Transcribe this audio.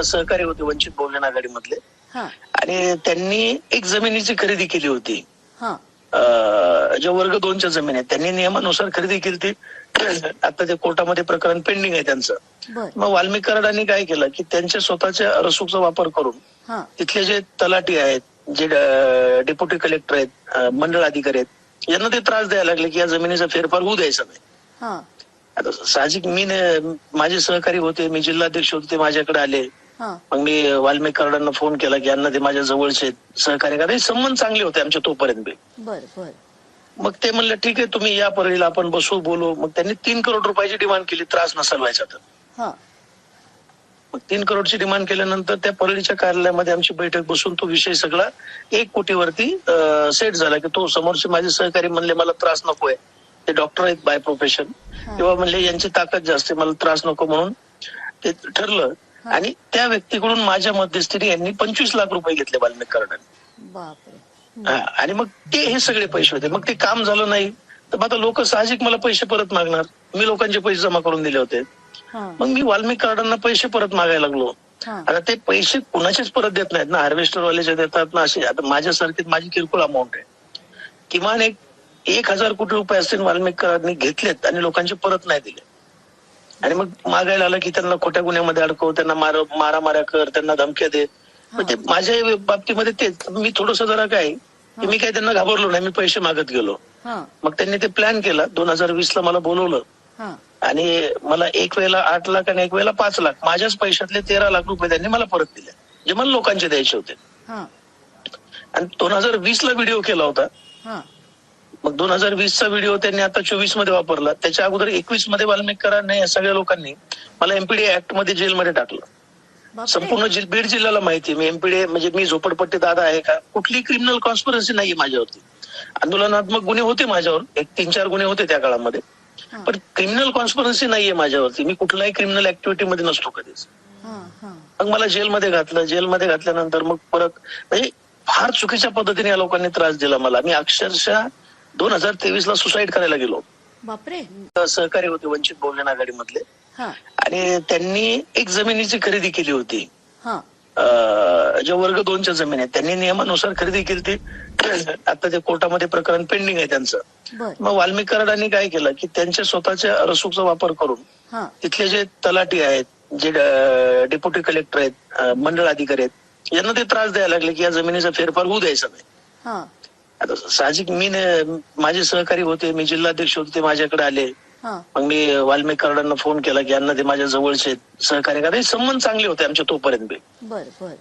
सहकारी होते वंचित बहुजन आघाडीमधले. हा. आणि त्यांनी एक जमिनीची खरेदी केली होती. ज्या वर्ग दोनच्या जमीन आहेत त्यांनी नियमानुसार खरेदी केली ती आता ते कोर्टामध्ये प्रकरण पेंडिंग आहे त्यांचं. मग वाल्मिक कराडांनी काय केलं? की त्यांच्या स्वतःच्या रसूकचा वापर करून हा. तिथले जे तलाठी आहेत जे डेप्युटी कलेक्टर आहेत मंडळ अधिकारी आहेत यांना ते त्रास द्यायला लागले की या जमिनीचा फेरफार होऊ द्यायचा नाही. हा. आता साहजिक मी माझे सहकारी होते मी जिल्हाध्यक्ष होते ते माझ्याकडे आले. मग मी वाल्मिक कराडांना फोन केला की यांना ते माझ्या जवळचे आहेत, सहकारी कारण हे संबंध चांगले होते आमच्या तोपर्यंत बी. बर बर. मग ते म्हणलं ठीक आहे तुम्ही या परळीला आपण बसू बोलू. मग त्यांनी तीन करोड रुपयाची डिमांड केली त्रास नसाल व्हायचा तर. हा. मग तीन करोडची डिमांड केल्यानंतर त्या परळीच्या कार्यालयामध्ये आमची बैठक बसून तो विषय सगळा एक कोटीवरती सेट झाला की तो समोरचे माझे सहकारी म्हणले मला त्रास नकोय ते डॉक्टर आहेत बाय प्रोफेशन. किंवा म्हणले यांची ताकद जास्त मला त्रास नको म्हणून. ते ठरलं. आणि त्या व्यक्तीकडून माझ्या मध्यस्थीने यांनी पंचवीस लाख रुपये घेतले वाल्मिक कराडांनी आणि मग ते हे सगळे पैसे होते. मग ते काम झालं नाही. तर मग आता लोक साहजिक मला पैसे परत मागणार. मी लोकांचे पैसे जमा करून दिले होते. मग मी वाल्मिक कार्डांना पैसे परत मागायला लागलो. आता ते पैसे कुणाचेच परत देत नाहीत ना. हार्वेस्टर वाल्याचे देतात ना. असे आता माझ्यासारखी माझी किरकोळ अमाऊंट आहे. किमान एक एक हजार कोटी रुपये असतील वाल्मिक करारांनी घेतलेत आणि लोकांचे परत नाही दिले. आणि मग मागायला आलं की त्यांना खोट्या गुन्ह्यामध्ये अडकव त्यांना मार मारामाऱ्या कर त्यांना धमक्या दे. ते माझ्या बाबतीमध्ये तेच. मी थोडस जरा काय की मी काय त्यांना घाबरलो नाही मी पैसे मागत गेलो. मग त्यांनी ते प्लॅन केला. दोन हजार वीस ला मला बोलवलं. आणि मला एक वेळेला आठ लाख आणि एक वेळेला पाच लाख माझ्याच पैशातले तेरा लाख रुपये त्यांनी मला परत दिले जे मला लोकांचे द्यायचे होते. आणि दोन हजार वीस ला व्हिडिओ केला होता. मग दोन हजार वीस चा व्हिडिओ त्यांनी आता चोवीसमध्ये वापरला. त्याच्या अगोदर एकवीसमध्ये वाल्मिक करारने या सगळ्या लोकांनी मला एमपीडी ऍक्टमध्ये जेलमध्ये टाकलं. संपूर्ण जिल- बीड जिल्ह्याला माहिती. मी एमपीडी म्हणजे मी झोपडपट्टी दादा आहे का? कुठली क्रिमिनल कॉन्स्पिरन्सी नाहीये माझ्यावरती. आंदोलनात्मक गुन्हे होते माझ्यावर. एक तीन चार गुन्हे होते त्या काळामध्ये. पण क्रिमिनल कॉन्स्पिरन्सी नाहीये माझ्यावरती. मी कुठल्याही क्रिमिनल ऍक्टिव्हिटी मध्ये नसतो कधीच. मग मला जेलमध्ये घातलं. जेलमध्ये घातल्यानंतर मग परत म्हणजे फार चुकीच्या पद्धतीने या लोकांनी त्रास दिला मला. मी अक्षरशः दोन हजार तेवीस ला सुसाईड करायला गेलो. बापरे. सहकारी होते वंचित बहुजन आघाडीमधले. हा. आणि त्यांनी एक जमिनीची खरेदी केली होती. हा. ज्या वर्ग दोनच्या जमीन आहेत त्यांनी नियमानुसार खरेदी केली ती आता ते कोर्टामध्ये प्रकरण पेंडिंग आहे त्यांचं. मग वाल्मिक कराडांनी काय केलं की त्यांच्या स्वतःच्या रसूकचा वापर करून हा. तिथले जे तलाठी आहेत जे डेप्युटी कलेक्टर आहेत मंडळ अधिकारी आहेत यांना ते त्रास द्यायला लागले की या जमिनीचा फेरफार होऊ द्यायचा नाही आता साहजिक मी माझे सहकारी होते मी जिल्हाध्यक्ष होते ते माझ्याकडे आले. मग मी वाल्मिक कराडांना फोन केला की यांना ते माझ्या जवळचे आहेत, सहकारी कारण हे संबंध चांगले होते आमच्या तोपर्यंत बी. बर बर.